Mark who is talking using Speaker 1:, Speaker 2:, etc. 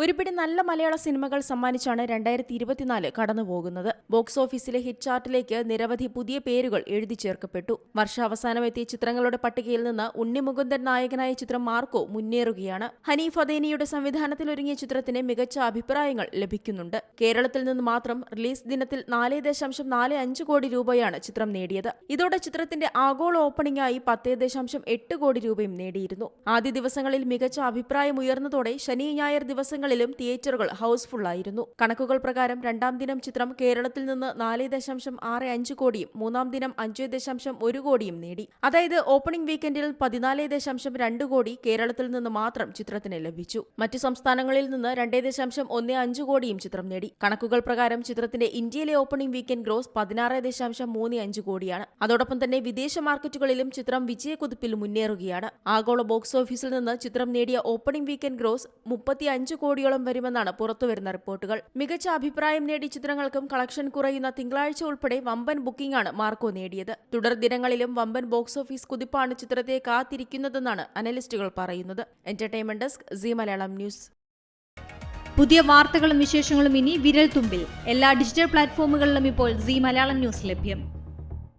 Speaker 1: ഒരുപിടി നല്ല മലയാള സിനിമകൾ സമ്മാനിച്ചാണ് രണ്ടായിരത്തി ഇരുപത്തിനാല് കടന്നുപോകുന്നത്. ബോക്സ് ഓഫീസിലെ ഹിറ്റ് ചാർട്ടിലേക്ക് നിരവധി പുതിയ പേരുകൾ എഴുതി ചേർക്കപ്പെട്ടു. വർഷാവസാനം എത്തിയ ചിത്രങ്ങളുടെ പട്ടികയിൽ നിന്ന് ഉണ്ണിമുകുന്ദൻ നായകനായ ചിത്രം മാർക്കോ മുന്നേറുകയാണ്. ഹനീഫ് അദേനിയുടെ സംവിധാനത്തിൽ ഒരുങ്ങിയ ചിത്രത്തിന് മികച്ച അഭിപ്രായങ്ങൾ ലഭിക്കുന്നുണ്ട്. കേരളത്തിൽ നിന്ന് മാത്രം റിലീസ് ദിനത്തിൽ നാല് ദശാംശം നാല് അഞ്ച് കോടി രൂപയാണ് ചിത്രം നേടിയത്. ഇതോടെ ചിത്രത്തിന്റെ ആഗോള ഓപ്പണിംഗായി പത്ത് ദശാംശം എട്ട് കോടി രൂപയും നേടിയിരുന്നു. ആദ്യ ദിവസങ്ങളിൽ മികച്ച അഭിപ്രായം ഉയർന്നതോടെ ശനി ഞായർ ദിവസങ്ങളിലും തിയേറ്ററുകൾ ഹൌസ്ഫുള്ളായിരുന്നു. കണക്കുകൾ പ്രകാരം രണ്ടാം ദിനം ചിത്രം കേരളത്തിൽ നിന്ന് നാല് ദശാംശം ആറ് അഞ്ച് കോടിയും മൂന്നാം ദിനം അഞ്ച് ദശാംശം ഒരു കോടിയും നേടി. അതായത് ഓപ്പണിംഗ് വീക്കെൻഡിൽ പതിനാല് ദശാംശം രണ്ട് കോടി കേരളത്തിൽ നിന്ന് മാത്രം ചിത്രത്തിന് ലഭിച്ചു. മറ്റു സംസ്ഥാനങ്ങളിൽ നിന്ന് രണ്ടേ ദശാംശം ഒന്ന് അഞ്ച് കോടിയും ചിത്രം നേടി. കണക്കുകൾ പ്രകാരം ചിത്രത്തിന്റെ ഇന്ത്യയിലെ ഓപ്പണിംഗ് വീക്കെൻഡ് ഗ്രോസ് പതിനാറ് ദശാംശം മൂന്ന് അഞ്ച് കോടിയാണ്. അതോടൊപ്പം തന്നെ വിദേശ മാർക്കറ്റുകളിലും ചിത്രം വിജയക്കുതിപ്പിൽ മുന്നേറുകയാണ്. ആഗോള ബോക്സ് ഓഫീസിൽ നിന്ന് ചിത്രം നേടിയ ഓപ്പണിംഗ് വീക്കെൻഡ് ഗ്രോസ് മുപ്പത്തി അഞ്ച് കോടിയോളം വരുമെന്നാണ് പുറത്തുവരുന്ന റിപ്പോർട്ടുകൾ. മികച്ച അഭിപ്രായം നേടി ചിത്രങ്ങൾക്കും കളക്ഷൻ കുറയുന്ന തിങ്കളാഴ്ച ഉൾപ്പെടെ വമ്പൻ ബുക്കിംഗാണ് മാർക്കോ നേടിയത്. തുടർ ദിനങ്ങളിലും വമ്പൻ ബോക്സ് ഓഫീസ് കുതിപ്പാണ് ചിത്രത്തെ കാത്തിരിക്കുന്നതെന്നാണ് അനലിസ്റ്റുകൾ പറയുന്നത്. Entertainment desk Zee Malayalam news.
Speaker 2: പുതിയ വാർത്തകളും വിശേഷങ്ങളും ഇനി വിരൽ തുമ്പിൽ എല്ലാ ഡിജിറ്റൽ പ്ലാറ്റ്ഫോമുകളിലും ഇപ്പോൾ സി മലയാളം ന്യൂസ് ലഭ്യം.